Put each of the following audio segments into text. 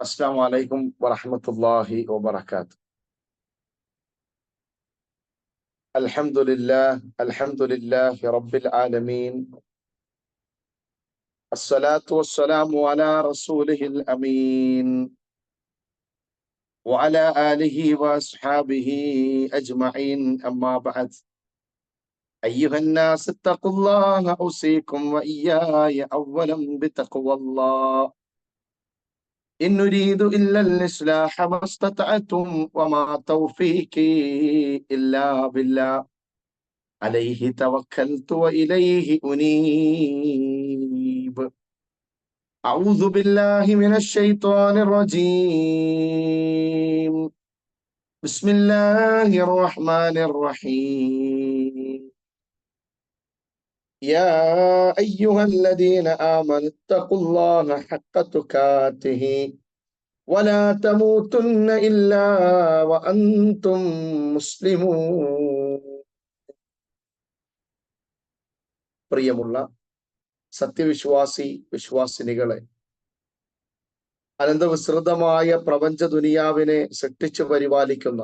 السلام عليكم ورحمة الله وبركاته. الحمد لله الحمد لله رب العالمين. الصلاة والسلام على رسوله الأمين وعلى آله وأصحابه أجمعين. أما بعد أيها الناس اتقوا الله أوصيكم وإياي أولا بتقوى الله. إن نريد إلا الإصلاح ما استطعتم وما توفيقي إلا بالله عليه توكلت وإليه أنيب أعوذ بالله من الشيطان الرجيم بسم الله الرحمن الرحيم يا أيها الذين آمنوا اتقوا الله حق تقاته ولا تموتن إلا وأنتم مسلمون പ്രിയമുള്ള സത്യവിശ്വാസി വിശ്വാസിനികളെ അനന്തവിസ്തൃതമായ പ്രപഞ്ച ദുനിയാവിനെ സൃഷ്ടിച്ചു പരിപാലിക്കുന്ന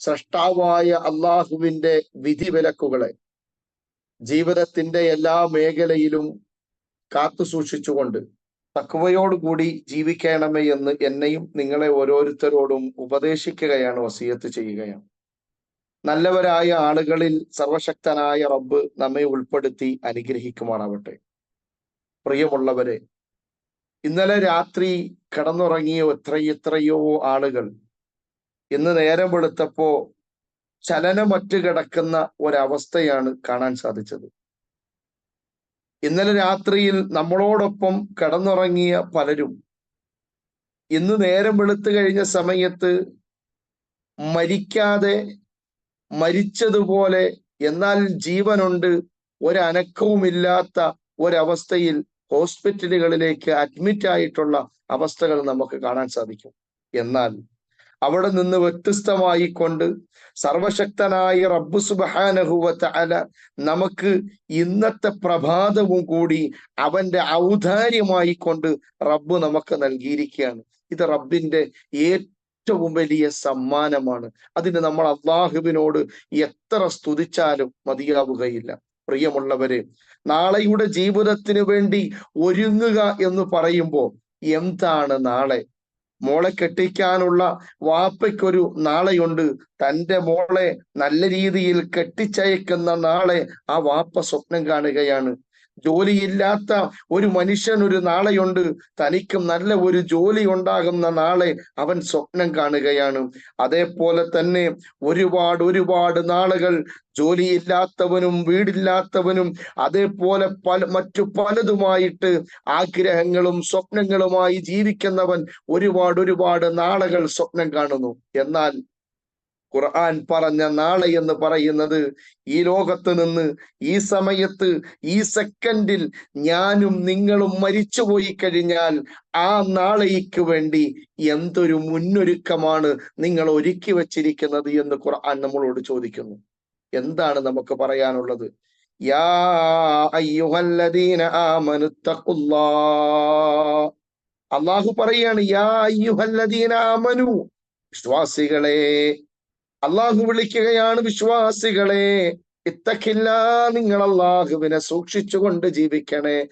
സൃഷ്ടാവായ അള്ളാഹുവിന്റെ വിധിവിലക്കുകളെ ജീവിതത്തിന്റെ എല്ലാ മേഖലയിലും കാത്തു സൂക്ഷിച്ചുകൊണ്ട് തക്കവയോടുകൂടി ജീവിക്കണമേ എന്ന് എന്നെയും നിങ്ങളെ ഓരോരുത്തരോടും ഉപദേശിക്കുകയാണ് വസീയത്ത് ചെയ്യുകയാണ്. നല്ലവരായ ആളുകളിൽ സർവശക്തനായ റബ്ബ് നമ്മെ ഉൾപ്പെടുത്തി അനുഗ്രഹിക്കുമാറാവട്ടെ. പ്രിയമുള്ളവരെ ഇന്നലെ രാത്രി കിടന്നുറങ്ങിയ എത്രയെത്രയോ ആളുകൾ ഇന്ന് നേരം വെളുത്തപ്പോ ചലനമറ്റ് കിടക്കുന്ന ഒരവസ്ഥയാണ് കാണാൻ സാധിച്ചത്. ഇന്നലെ രാത്രിയിൽ നമ്മളോടൊപ്പം കിടന്നുറങ്ങിയ പലരും ഇന്ന് നേരം വെളുത്തു കഴിഞ്ഞ സമയത്ത് മരിക്കാതെ മരിച്ചതുപോലെ എന്നാൽ ജീവനുണ്ട് ഒരനക്കവുമില്ലാത്ത ഒരവസ്ഥയിൽ ഹോസ്പിറ്റലുകളിലേക്ക് അഡ്മിറ്റ് ആയിട്ടുള്ള അവസ്ഥകൾ നമുക്ക് കാണാൻ സാധിക്കും. എന്നാൽ അവിടെ നിന്ന് വ്യത്യസ്തമായി കൊണ്ട് സർവശക്തനായ റബ്ബു സുബാനഹുവത്ത അല നമുക്ക് ഇന്നത്തെ പ്രഭാതവും കൂടി അവന്റെ ഔദാര്യമായി കൊണ്ട് റബ്ബ് നമുക്ക് നൽകിയിരിക്കുകയാണ്. ഇത് റബ്ബിന്റെ ഏറ്റവും വലിയ സമ്മാനമാണ്. അതിന് നമ്മൾ അള്ളാഹുവിനോട് എത്ര സ്തുതിച്ചാലും മതിയാവുകയില്ല. പ്രിയമുള്ളവരെ നാളെയുടെ ജീവിതത്തിന് വേണ്ടി ഒരുങ്ങുക എന്ന് പറയുമ്പോൾ എന്താണ് നാളെ? മോളെ കെട്ടിക്കാനുള്ള വാപ്പയ്ക്കൊരു നാളെയുണ്ട്. തന്റെ മോളെ നല്ല രീതിയിൽ കെട്ടിച്ചയക്കുന്ന നാളെ ആ വാപ്പ സ്വപ്നം കാണുകയാണ്. ജോലിയില്ലാത്ത ഒരു മനുഷ്യൻ ഒരു നാളെയുണ്ട്. തനിക്കും നല്ല ഒരു ജോലി ഉണ്ടാകുന്ന നാളെ അവൻ സ്വപ്നം കാണുകയാണ്. അതേപോലെ തന്നെ ഒരുപാട് ഒരുപാട് നാളുകൾ ജോലിയില്ലാത്തവനും വീടില്ലാത്തവനും അതേപോലെ പല മറ്റു പലതുമായിട്ട് ആഗ്രഹങ്ങളും സ്വപ്നങ്ങളുമായി ജീവിക്കുന്നവൻ ഒരുപാട് ഒരുപാട് നാളുകൾ സ്വപ്നം കാണുന്നു. എന്നാൽ ഖുർആൻ പറഞ്ഞ നാളെ എന്ന് പറയുന്നത് ഈ ലോകത്ത് നിന്ന് ഈ സമയത്ത് ഈ സെക്കൻഡിൽ ഞാനും നിങ്ങളും മരിച്ചുപോയി കഴിഞ്ഞാൽ ആ നാളേക്ക് വേണ്ടി എന്തൊരു മുന്നൊരുക്കമാണ് നിങ്ങൾ ഒരുക്കി വച്ചിരിക്കുന്നത് എന്ന് ഖുർആൻ നമ്മളോട് ചോദിക്കുന്നു. എന്താണ് നമുക്ക് പറയാനുള്ളത്? യാ അയ്യുഹല്ലദീന അള്ളാഹു പറയാണ് യാ അയ്യുഹല്ലദീന ആമനു. വിശ്വാസികളെ അള്ളാഹു വിളിക്കുകയാണ് വിശ്വാസികളെ. ഇത്തക്കില്ല നിങ്ങൾ അള്ളാഹുവിനെ സൂക്ഷിച്ചുകൊണ്ട് ജീവിക്കണേ.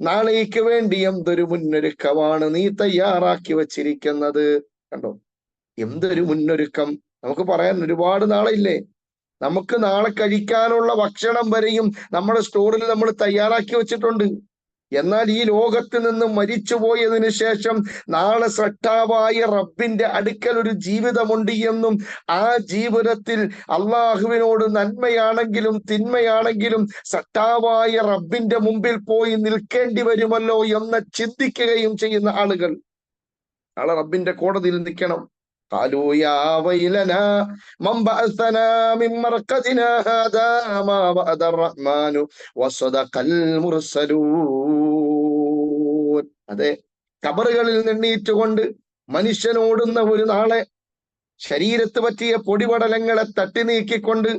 നാളേക്ക് വേണ്ടി എന്തൊരു മുന്നൊരുക്കമാണ് നീ തയ്യാറാക്കി വച്ചിരിക്കുന്നത്. കണ്ടോ? എന്തൊരു മുന്നൊരുക്കം. നമുക്ക് പറയാൻ ഒരുപാട് നാളില്ലേ? നമുക്ക് നാളെ കഴിക്കാനുള്ള ഭക്ഷണം വരെയും നമ്മുടെ സ്റ്റോറിൽ നമ്മൾ തയ്യാറാക്കി വെച്ചിട്ടുണ്ട്. എന്നാൽ ഈ ലോകത്ത് നിന്ന് മരിച്ചുപോയതിനു ശേഷം നാളെ സട്ടാവായ റബ്ബിന്റെ അടുക്കൽ ഒരു ജീവിതമുണ്ട് എന്നും ആ ജീവിതത്തിൽ അള്ളാഹുവിനോട് നന്മയാണെങ്കിലും തിന്മയാണെങ്കിലും സട്ടാവായ റബ്ബിന്റെ മുമ്പിൽ പോയി നിൽക്കേണ്ടി വരുമല്ലോ എന്ന് ചിന്തിക്കുകയും ചെയ്യുന്ന ആളുകൾ. നാളെ റബ്ബിന്റെ കോടതിയിൽ നിൽക്കണം. قالوا يا ويلنا من بعثنا من مرقدنا هذا ما وعد الرحمن وصدق المرسلون അതെ കബറുകളിൽ നിന്നീറ്റുകൊണ്ട് മനുഷ്യനോടുന്ന ഒരു നാളെ ശരീരത്ത് പറ്റിയ പൊടിപടലങ്ങളെ തട്ടി നീക്കിക്കൊണ്ട്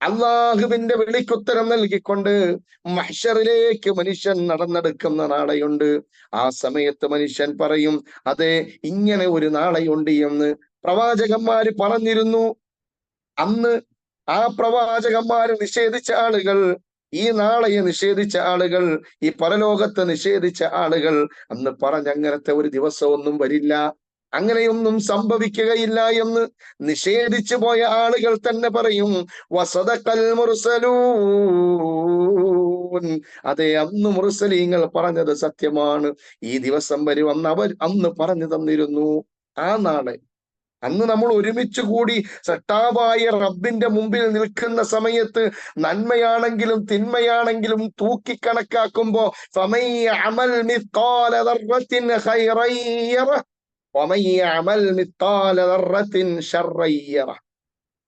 അള്ളാഹുവിന്റെ വിളിക്കുത്തരം നൽകിക്കൊണ്ട് മഹ്ഷറിലേക്ക് മനുഷ്യൻ നടന്നെടുക്കുന്ന നാളെയുണ്ട് ആ സമയത്ത് മനുഷ്യൻ പറയും അതെ ഇങ്ങനെ ഒരു നാളെയുണ്ട് എന്ന് പ്രവാചകന്മാര് പറഞ്ഞിരുന്നു. അന്ന് ആ പ്രവാചകന്മാര് നിഷേധിച്ച ആളുകൾ ഈ നാളെയെ നിഷേധിച്ച ആളുകൾ ഈ പരലോകത്തെ നിഷേധിച്ച ആളുകൾ അന്ന് പറഞ്ഞ പറഞ്ഞങ്ങനത്തെ ഒരു ദിവസമൊന്നും വരില്ല. അങ്ങനെയൊന്നും സംഭവിക്കുകയില്ല എന്ന് നിഷേധിച്ചു പോയ ആളുകൾ തന്നെ പറയും വസതക്കൽ മുർസലൂൻ. അതെ അന്ന് മുർസലീങ്ങൾ പറഞ്ഞത് സത്യമാണ്. ഈ ദിവസം വരും അന്ന് അവർ അന്ന് പറഞ്ഞു തന്നിരുന്നു. ആ നാളെ അന്ന് നമ്മൾ ഒരുമിച്ച് കൂടി സട്ടാവായ റബ്ബിന്റെ മുമ്പിൽ നിൽക്കുന്ന സമയത്ത് നന്മയാണെങ്കിലും തിന്മയാണെങ്കിലും തൂക്കി കണക്കാക്കുമ്പോ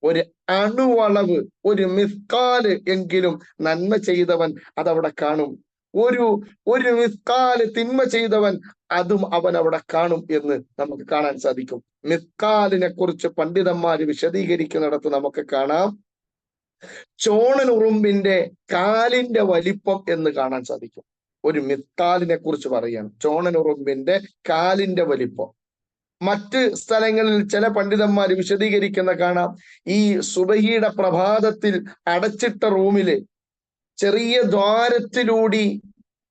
ഒരു അണുവളവ് ഒരു മിസ്കാൽ എങ്കിലും നന്മ ചെയ്തവൻ അതവിടെ കാണും. ഒരു ഒരു മിസ്കാൽ തിന്മ ചെയ്തവൻ അതും അവൻ അവിടെ കാണും എന്ന് നമുക്ക് കാണാൻ സാധിക്കും. മിസ്കാലിനെ കുറിച്ച് പണ്ഡിതന്മാര് വിശദീകരിക്കുന്നിടത്ത് നമുക്ക് കാണാം. ചോണനുറുമ്പിന്റെ കാലിന്റെ വലിപ്പം എന്ന് കാണാൻ സാധിക്കും. ഒരു മിത്താലിനെ കുറിച്ച് പറയാണ് ചോണനുറുമ്പിന്റെ കാലിന്റെ വലിപ്പം. മറ്റ് സ്ഥലങ്ങളിൽ ചില പണ്ഡിതന്മാർ വിശദീകരിക്കുന്ന കാണാം. ഈ സുബഹിയുടെ പ്രഭാതത്തിൽ അടച്ചിട്ട റൂമിൽ ചെറിയ ദ്വാരത്തിലൂടി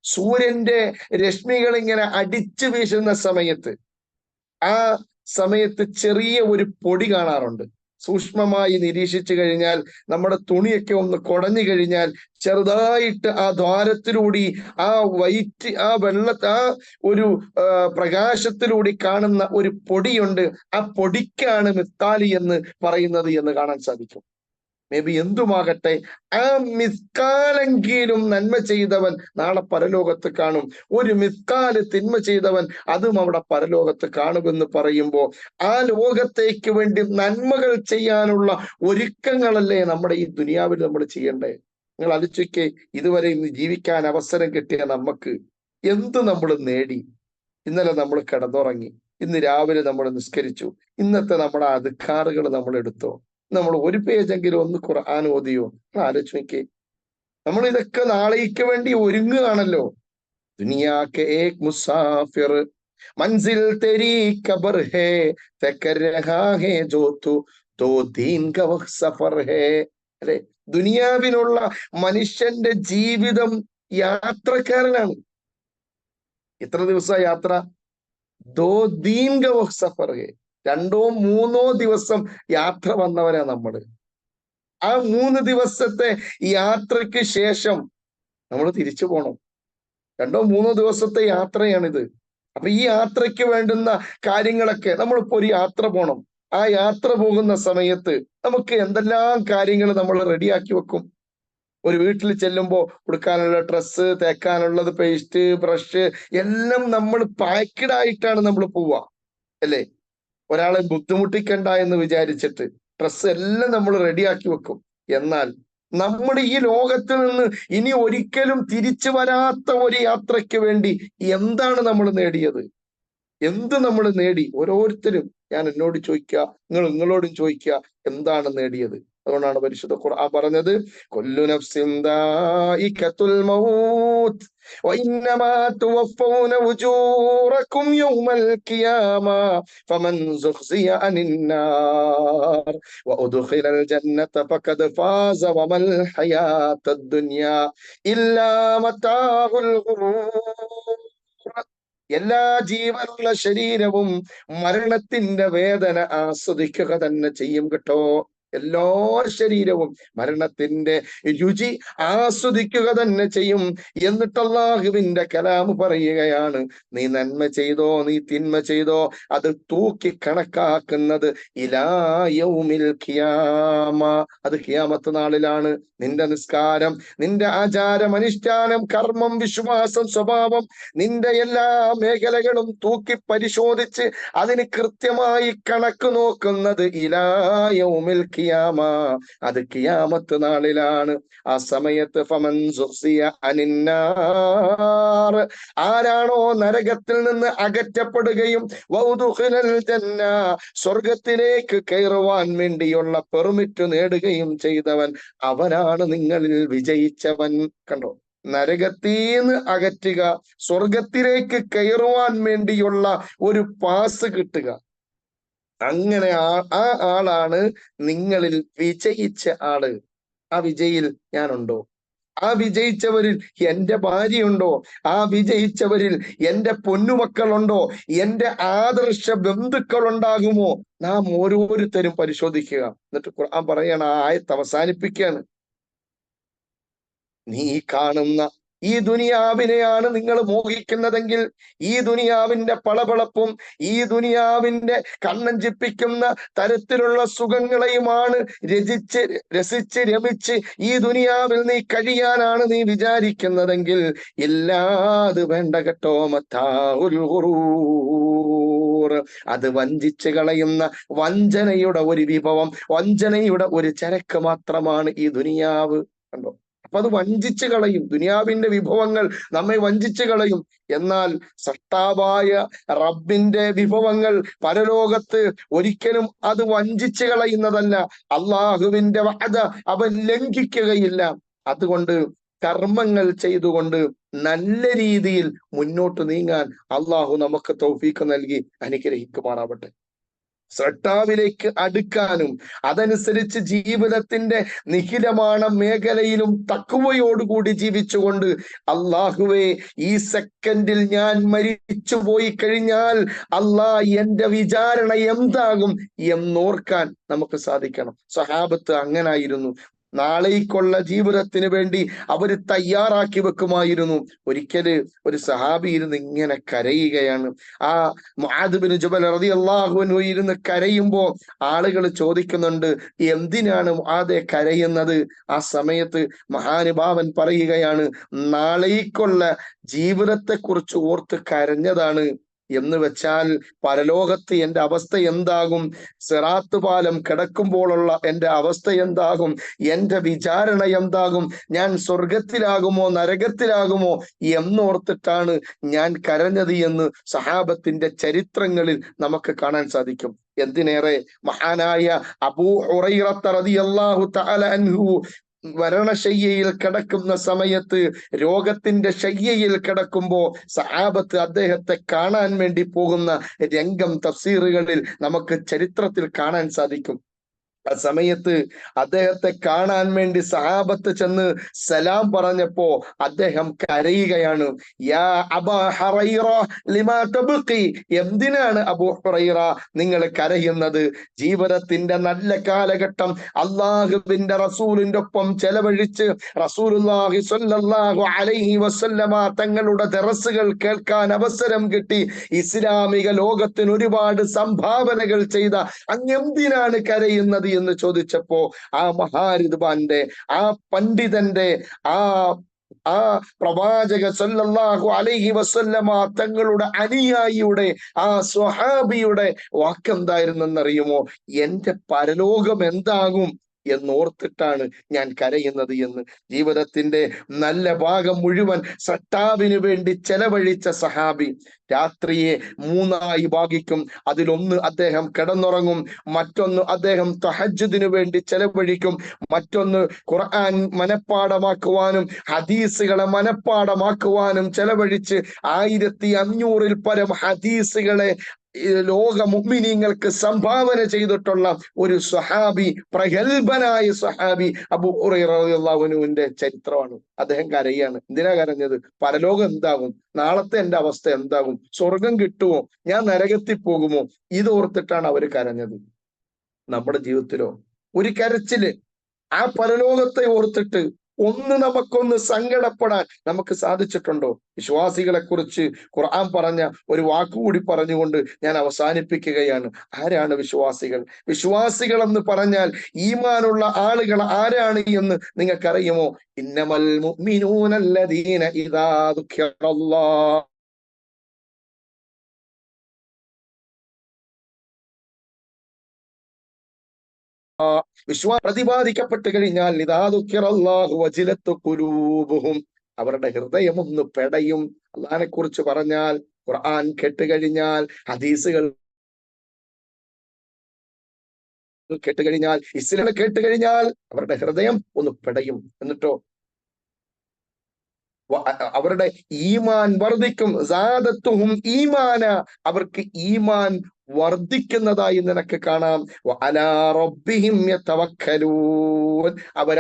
സൂര്യന്റെ രശ്മികൾ ഇങ്ങനെ അടിച്ചു വീശുന്ന സമയത്ത് ആ സമയത്ത് ചെറിയ ഒരു പൊടി കാണാറുണ്ട്. സൂക്ഷ്മമായി നിരീക്ഷിച്ചു കഴിഞ്ഞാൽ നമ്മുടെ തുണിയൊക്കെ ഒന്ന് കുടഞ്ഞു കഴിഞ്ഞാൽ ചെറുതായിട്ട് ആ ദ്വാരത്തിലൂടി ആ വൈറ്റ് ആ വെള്ള ആ ഒരു പ്രകാശത്തിലൂടി കാണുന്ന ഒരു പൊടിയുണ്ട്. ആ പൊടിക്കാണ് മിത്താലി എന്ന് പറയുന്നത് എന്ന് കാണാൻ സാധിക്കും. മേ ബി എന്തുമാകട്ടെ ആ മിസ്കാലെങ്കിലും നന്മ ചെയ്തവൻ നാളെ പരലോകത്ത് കാണും. ഒരു മിസ്കാൽ തിന്മ ചെയ്തവൻ അതും അവിടെ പരലോകത്ത് കാണുമെന്ന് പറയുമ്പോൾ ആ ലോകത്തേക്ക് വേണ്ടി നന്മകൾ ചെയ്യാനുള്ള ഒരുക്കങ്ങളല്ലേ നമ്മുടെ ഈ ദുനിയാവിൽ നമ്മൾ ചെയ്യണ്ടേ? നിങ്ങൾ അലിച്ചൊക്കെ ഇതുവരെ ഇന്ന് ജീവിക്കാൻ അവസരം കിട്ടിയ നമുക്ക് എന്ത് നമ്മൾ നേടി? ഇന്നലെ നമ്മൾ കിടന്നുറങ്ങി ഇന്ന് രാവിലെ നമ്മൾ നിസ്കരിച്ചു ഇന്നത്തെ നമ്മുടെ അധികാറുകൾ നമ്മൾ എടുത്തോ? നമ്മൾ ഒരു പേജെങ്കിലും ഒന്ന് ഖുർആൻ ഓതിയോ? ആലോചിച്ച് നോക്കിയേ. നമ്മൾ ഇതൊക്കെ നാളേക്ക് വേണ്ടി ഒരുങ്ങുകയാണല്ലോ. മുസാഫിർ. ദുനിയാവിനുള്ള മനുഷ്യന്റെ ജീവിതം യാത്രക്കാരനാണ്. എത്ര ദിവസ യാത്ര? ദോ ദീൻ സഫർ ഹേ. രണ്ടോ മൂന്നോ ദിവസം യാത്ര വന്നവരാ നമ്മൾ ആ മൂന്ന് ദിവസത്തെ യാത്രയ്ക്ക് ശേഷം നമ്മൾ തിരിച്ചു പോണം. രണ്ടോ മൂന്നോ ദിവസത്തെ യാത്രയാണിത്. അപ്പൊ ഈ യാത്രയ്ക്ക് വേണ്ടുന്ന കാര്യങ്ങളൊക്കെ നമ്മളിപ്പോ ഒരു യാത്ര പോണം. ആ യാത്ര പോകുന്ന സമയത്ത് നമുക്ക് എന്തെല്ലാം കാര്യങ്ങൾ നമ്മൾ റെഡിയാക്കി വെക്കും? ഒരു വീട്ടിൽ ചെല്ലുമ്പോൾ കൊടുക്കാനുള്ള ഡ്രസ്സ് തേക്കാനുള്ളത് പേസ്റ്റ് ബ്രഷ് എല്ലാം നമ്മൾ പാക്കഡ് ആയിട്ടാണ് നമ്മൾ പോവുക. അല്ലേ? ഒരാളെ ബുദ്ധിമുട്ടിക്കണ്ട എന്ന് വിചാരിച്ചിട്ട് ഡ്രസ്സ് എല്ലാം നമ്മൾ റെഡിയാക്കി വെക്കും. എന്നാൽ നമ്മുടെ ഈ ലോകത്തിൽ നിന്ന് ഇനി ഒരിക്കലും തിരിച്ചു വരാത്ത ഒരു യാത്രയ്ക്ക് വേണ്ടി എന്താണ് നമ്മൾ നേടിയത്? എന്ത് നമ്മൾ നേടി? ഓരോരുത്തരും ഞാൻ എന്നോട് ചോദിക്കുക നിങ്ങൾ നിങ്ങളോടും ചോദിക്കുക എന്താണ് നേടിയത്? അതുകൊണ്ടാണ് പരിശുദ്ധ ഖുർആൻ പറഞ്ഞത് കൊല്ലു നഫ്സിൻ ദായിഖത്തുൽ മൗത്ത് وإنما توفون أجوركم يوم القيامة فمن زخزي عن النار وأدخل الجنة فقد فاز وما الحياة الدنيا إلا متاع الغرور എല്ലാ ജീവനുള്ള ശരീരവും മരണത്തിന്റെ വേദന ആസ്വദിക്കുക തന്നെ ചെയ്യും കേട്ടോ എല്ലാ ശരീരവും മരണത്തിന്റെ രുചി ആസ്വദിക്കുക തന്നെ ചെയ്യും. എന്നിട്ട് അള്ളാഹുവിന്റെ കലാമ് പറയുകയാണ് നീ നന്മ ചെയ്തോ നീ തിന്മ ചെയ്തോ അത് തൂക്കി കണക്കാക്കുന്നത് ഇലായവുമിൽ ഖിയാമ. അത് ഖിയാമത്ത് നാളിലാണ്. നിന്റെ നിസ്കാരം നിന്റെ ആചാരം അനുഷ്ഠാനം കർമ്മം വിശ്വാസം സ്വഭാവം നിന്റെ എല്ലാ മേഖലകളും തൂക്കി പരിശോധിച്ച് അതിന് കൃത്യമായി കണക്ക് നോക്കുന്നത് ഇലായവുമിൽ ഖിയാമ. ഖിയാമ അത് കിയാമത്ത് നാളിലാണ്. ആ സമയത്ത് ഫമൻ അനിന്നാർ. ആരാണോ നരകത്തിൽ നിന്ന് അകറ്റപ്പെടുകയും സ്വർഗത്തിലേക്ക് കയറുവാൻ വേണ്ടിയുള്ള പെർമിറ്റ് നേടുകയും ചെയ്തവൻ അവനാണ് നിങ്ങളിൽ വിജയിച്ചവൻ. കണ്ടോ? നരകത്തീന്ന് അകറ്റുക സ്വർഗത്തിലേക്ക് കയറുവാൻ വേണ്ടിയുള്ള ഒരു പാസ് കിട്ടുക. അങ്ങനെ ആ ആ ആളാണ് നിങ്ങളിൽ വിജയിച്ച ആൾ. ആ വിജയിൽ ഞാനുണ്ടോ? ആ വിജയിച്ചവരിൽ എന്റെ ഭാര്യയുണ്ടോ? ആ വിജയിച്ചവരിൽ എന്റെ പൊന്നുമക്കളുണ്ടോ? എന്റെ ആദർശ ബന്ധുക്കൾ ഉണ്ടാകുമോ നാം ഓരോരുത്തരും പരിശോധിക്കുക. എന്നിട്ട് ഖുർആൻ പറയണ ആ ആയത്ത് അവസാനിപ്പിക്കുകയാണ്. നീ കാണുന്ന ഈ ദുനിയാവിനെയാണ് നിങ്ങൾ മോഹിക്കുന്നതെങ്കിൽ ഈ ദുനിയാവിന്റെ പളപളപ്പും ഈ ദുനിയാവിന്റെ കണ്ണഞ്ചിപ്പിക്കുന്ന തരത്തിലുള്ള സുഖങ്ങളെയുമാണ് രചിച്ച് രസിച്ച് രമിച്ച് ഈ ദുനിയാവിൽ നീ കഴിയാനാണ് നീ വിചാരിക്കുന്നതെങ്കിൽ ഇല്ലാത് വേണ്ട കേട്ടോ. അത് വഞ്ചിച്ച് കളയുന്ന വഞ്ചനയുടെ ഒരു വിഭവം വഞ്ചനയുടെ ഒരു ചരക്ക് മാത്രമാണ് ഈ ദുനിയാവ്. കണ്ടോ? അപ്പൊ അത് വഞ്ചിച്ചു കളയും. ദുനിയാവിന്റെ വിഭവങ്ങൾ നമ്മെ വഞ്ചിച്ചു കളയും. എന്നാൽ സഷ്ടാവായ റബ്ബിന്റെ വിഭവങ്ങൾ പരലോകത്ത് ഒരിക്കലും അത് വഞ്ചിച്ചു കളയുന്നതല്ല. അള്ളാഹുവിന്റെ വാദ അവൻ ലംഘിക്കുകയില്ല. അതുകൊണ്ട് കർമ്മങ്ങൾ ചെയ്തുകൊണ്ട് നല്ല രീതിയിൽ മുന്നോട്ട് നീങ്ങാൻ അള്ളാഹു നമുക്ക് തൗഫീക്ക് നൽകി അനുഗ്രഹിക്കുമാറാവട്ടെ. സട്ടാവിലേക്ക് അടുക്കാനും അതനുസരിച്ച് ജീവിതത്തിന്റെ നിഖിലമാണ മേഖലയിലും തക്കുവയോടുകൂടി ജീവിച്ചുകൊണ്ട് അള്ളാഹുവെ ഈ സെക്കൻഡിൽ ഞാൻ മരിച്ചു പോയി കഴിഞ്ഞാൽ അള്ളാ എന്റെ വിചാരണ എന്താകും എന്നോർക്കാൻ നമുക്ക് സാധിക്കണം. സഹാബത്ത് അങ്ങനായിരുന്നു. നാളേക്കുള്ള ജീവിതത്തിന് വേണ്ടി അവർ തയ്യാറാക്കി വെക്കുമായിരുന്നു. ഒരിക്കൽ ഒരു സഹാബി ഇരുന്ന് ഇങ്ങനെ കരയുകയാണ്. ആ മുആദ് ജുബൽ റതി അള്ളാഹുവിനു ഇരുന്ന് കരയുമ്പോ ആളുകൾ ചോദിക്കുന്നുണ്ട് എന്തിനാണ് മുആദെ കരയുന്നത്? ആ സമയത്ത് മഹാനുഭാവൻ പറയുകയാണ് നാളേക്കുള്ള ജീവിതത്തെ കുറിച്ച് ഓർത്ത് കരഞ്ഞതാണ്. എന്ന് വെച്ചാൽ പരലോകത്ത് എന്റെ അവസ്ഥ എന്താകും? സിറാത്ത് പാലം കിടക്കുമ്പോഴുള്ള എന്റെ അവസ്ഥ എന്താകും? എന്റെ വിചാരണ എന്താകും? ഞാൻ സ്വർഗത്തിലാകുമോ നരകത്തിലാകുമോ എന്നോർത്തിട്ടാണ് ഞാൻ കരഞ്ഞത് എന്ന് സഹാബത്തിന്റെ ചരിത്രങ്ങളിൽ നമുക്ക് കാണാൻ സാധിക്കും. എന്തിനേറെ മഹാനായ അബൂ ഹുറൈറത്ത റളിയല്ലാഹു തആല അൻഹു മരണശയ്യയിൽ കിടക്കുന്ന സമയത്ത് രോഗത്തിന്റെ ശയ്യയിൽ കിടക്കുമ്പോ സഹാബത്ത് അദ്ദേഹത്തെ കാണാൻ വേണ്ടി പോകുന്ന രംഗം തഫ്സീറുകളിൽ നമുക്ക് ചരിത്രത്തിൽ കാണാൻ സാധിക്കും. ആ സമയത്ത് അദ്ദേഹത്തെ കാണാൻ വേണ്ടി സഹാബത്ത് ചെന്ന് സലാം പറഞ്ഞപ്പോ അദ്ദേഹം കരയുകയാണ്. യാ എന്തിനാണ് അബൂ ഹുറൈറ നിങ്ങൾ കരയുന്നത്? ജീവിതത്തിന്റെ നല്ല കാലഘട്ടം അള്ളാഹുവിന്റെ റസൂലിന്റെ ഒപ്പം ചെലവഴിച്ച് റസൂലുള്ളാഹി സ്വല്ലല്ലാഹു അലൈഹി വസല്ലമ തങ്ങളുടെ ദറസുകൾ കേൾക്കാൻ അവസരം കിട്ടി. ഇസ്ലാമിക ലോകത്തിന് ഒരുപാട് സംഭാവനകൾ ചെയ്ത അങ്ങെന്തിനാണ് കരയുന്നത് എന്ന് ചോദിച്ചപ്പോ ആ മഹാരിദ്വാന്റെ ആ പണ്ഡിതന്റെ ആ ആ പ്രവാചക സല്ലല്ലാഹു അലൈഹി വസല്ലമ തങ്ങളുടെ അനുയായിയുടെ ആ സ്വഹാബിയുടെ വാക്കെന്തായിരുന്നെന്നറിയുമോ? എന്റെ പരലോകം എന്താകും? എന്നോർത്തിട്ടാണ് ഞാൻ കരയുന്നത് എന്ന്. ജീവിതത്തിന്റെ നല്ല ഭാഗം മുഴുവൻ സട്ടാവിന് വേണ്ടി ചെലവഴിച്ച സഹാബി രാത്രിയെ മൂന്നായി ഭാഗിക്കും. അതിലൊന്ന് അദ്ദേഹം കിടന്നുറങ്ങും മറ്റൊന്ന് അദ്ദേഹം തഹജ്ജുദിനു വേണ്ടി ചെലവഴിക്കും മറ്റൊന്ന് ഖുർആൻ മനഃപ്പാടമാക്കുവാനും ഹദീസുകളെ മനഃപ്പാടമാക്കുവാനും ചെലവഴിച്ച് ആയിരത്തി അഞ്ഞൂറിൽ പരം ഹദീസുകളെ ലോക മുഅ്മിനീങ്ങൾക്ക് സംഭാവന ചെയ്തിട്ടുള്ള ഒരു സ്വഹാബി പ്രഗത്ഭനായ സ്വഹാബി അബു റളിയല്ലാഹുവിന്റെ ചരിത്രമാണ്. അദ്ദേഹം കരയാണ്. എന്തിനാ കരഞ്ഞത്? പരലോകം എന്താകും? നാളത്തെ എന്റെ അവസ്ഥ എന്താകും? സ്വർഗം കിട്ടുമോ? ഞാൻ നരകത്തിൽ പോകുമോ? ഇത് ഓർത്തിട്ടാണ് അവർ കരഞ്ഞത്. നമ്മുടെ ജീവിതത്തിലോ? ഒരു കരച്ചിൽ ആ പരലോകത്തെ ഓർത്തിട്ട് ഒന്ന് നമുക്കൊന്ന് സങ്കടപ്പെടാൻ നമുക്ക് സാധിച്ചിട്ടുണ്ടോ? വിശ്വാസികളെ കുറിച്ച് ഖുർആൻ പറഞ്ഞ ഒരു വാക്കുകൂടി പറഞ്ഞുകൊണ്ട് ഞാൻ അവസാനിപ്പിക്കുകയാണ്. ആരാണ് വിശ്വാസികൾ? വിശ്വാസികൾ എന്ന് പറഞ്ഞാൽ ഈമാനുള്ള ആളുകൾ ആരാണ് എന്ന് നിങ്ങൾക്കറിയുമോ? ഇന്നമൽ മുഅ്മിനൂനല്ലദീന ഇദാ ദുഃഖിറല്ലാഹ് വിശ്വാ പ്രതിപാദിക്കപ്പെട്ട് കഴിഞ്ഞാൽ ഇതാതുക്കിറല്ലാഹു വജിലത്ത് കുലൂബുഹും അവരുടെ ഹൃദയം ഒന്ന് പെടയും. അള്ളഹാനെ കുറിച്ച് പറഞ്ഞാൽ ഖുർആൻ കേട്ടുകഴിഞ്ഞാൽ ഹദീസുകൾ കേട്ടുകഴിഞ്ഞാൽ ഇസ്ലാം കേട്ടുകഴിഞ്ഞാൽ അവരുടെ ഹൃദയം ഒന്ന് പെടയും. എന്നിട്ടോ അവരുടെ ഈമാൻ വർദ്ധിക്കും. ഈമാന. അവർക്ക് ഈമാൻ വർദ്ധിക്കുന്നതായി നിനക്ക് കാണാം.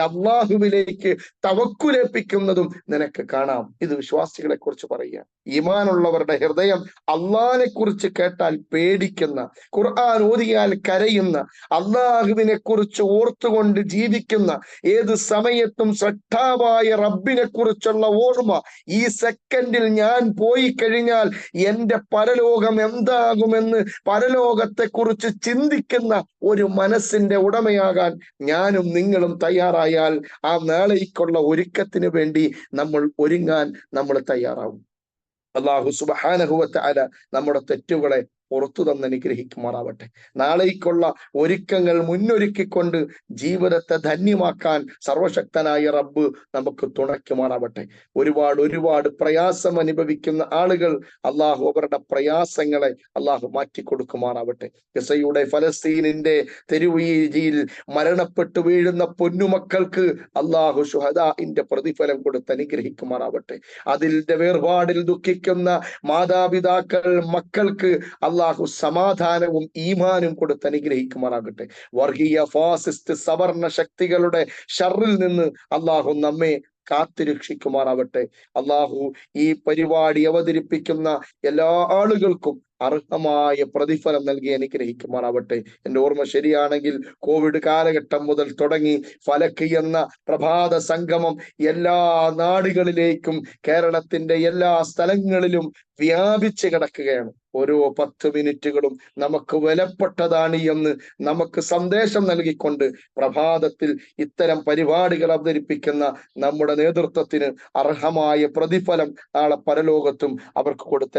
അള്ളാഹുവിലേക്ക് തവക്കുലേപ്പിക്കുന്നതും നിനക്ക് കാണാം. ഇത് വിശ്വാസികളെ കുറിച്ച് പറയുക ഈമാനുള്ളവരുടെ ഹൃദയം അള്ളാഹിനെ കുറിച്ച് കേട്ടാൽ പേടിക്കുന്ന ഖുർആൻ ഓതിയാൽ കരയുന്ന അള്ളാഹുവിനെ കുറിച്ച് ഓർത്തുകൊണ്ട് ജീവിക്കുന്ന ഏത് സമയത്തും ശ്രദ്ധാവായ റബ്ബിനെ കുറിച്ചുള്ള ഓർമ്മ ഈ സെക്കൻഡിൽ ഞാൻ പോയി കഴിഞ്ഞാൽ എന്റെ പരലോകം എന്താകുമെന്ന് പരലോകത്തെ കുറിച്ച് ചിന്തിക്കുന്ന ഒരു മനസ്സിന്റെ ഉടമയാകാൻ ഞാനും നിങ്ങളും തയ്യാറായാൽ ആ നാളേക്കുള്ള ഒരുക്കത്തിന് വേണ്ടി നമ്മൾ ഒരുങ്ങാൻ നമ്മൾ തയ്യാറാവും. അള്ളാഹു സുബാനഹുവത്ത് അല നമ്മുടെ തെറ്റുകളെ പുറത്തു തന്ന് അനുഗ്രഹിക്കുമാറാവട്ടെ. നാളേക്കുള്ള ഒരുക്കങ്ങൾ മുന്നൊരുക്കിക്കൊണ്ട് ജീവിതത്തെ ധന്യമാക്കാൻ സർവശക്തനായ റബ്ബ് നമുക്ക് തുണയ്ക്കുമാറാവട്ടെ. ഒരുപാട് ഒരുപാട് പ്രയാസം അനുഭവിക്കുന്ന ആളുകൾ അള്ളാഹു അവരുടെ പ്രയാസങ്ങളെ അള്ളാഹു മാറ്റിക്കൊടുക്കുമാറാവട്ടെ. ഗസയുടെ ഫലസ്തീനിന്റെ തെരുവീതിയിൽ മരണപ്പെട്ടു വീഴുന്ന പൊന്നുമക്കൾക്ക് അള്ളാഹു ഷുഹദാഇന്റെ പ്രതിഫലം കൊടുത്ത് അനുഗ്രഹിക്കുമാറാവട്ടെ. അതിന്റെ വേർപാടിൽ ദുഃഖിക്കുന്ന മാതാപിതാക്കൾ മക്കൾക്ക് അള്ളാഹു സമാധാനവും ഈമാനും കൊടുത്ത് അനുഗ്രഹിക്കുമാറാകട്ടെ. വർഗീയ ഫാസിസ്റ്റ് സവർണ ശക്തികളുടെ ഷറിൽ നിന്ന് അള്ളാഹു നമ്മെ കാത്തുരക്ഷിക്കുമാറാവട്ടെ. അള്ളാഹു ഈ പരിപാടി അവതരിപ്പിക്കുന്ന എല്ലാ ആളുകൾക്കും അർഹമായ പ്രതിഫലം നൽകി അനുഗ്രഹിക്കുമാറാവട്ടെ. എന്റെ ഓർമ്മ ശരിയാണെങ്കിൽ കോവിഡ് കാലഘട്ടം മുതൽ തുടങ്ങി ഫലക്ക് എന്ന പ്രഭാത സംഗമം എല്ലാ നാടുകളിലേക്കും കേരളത്തിന്റെ എല്ലാ സ്ഥലങ്ങളിലും വ്യാപിച്ചു കിടക്കുകയാണ്. ഓരോ പത്ത് മിനിറ്റുകളും നമുക്ക് വിലപ്പെട്ടതാണ് എന്ന് നമുക്ക് സന്ദേശം നൽകിക്കൊണ്ട് പ്രഭാതത്തിൽ ഇത്തരം പരിപാടികൾ അവതരിപ്പിക്കുന്ന നമ്മുടെ നേതൃത്വത്തിന് അർഹമായ പ്രതിഫലം നാളെ പരലോകത്തും അവർക്ക് കൊടുത്ത്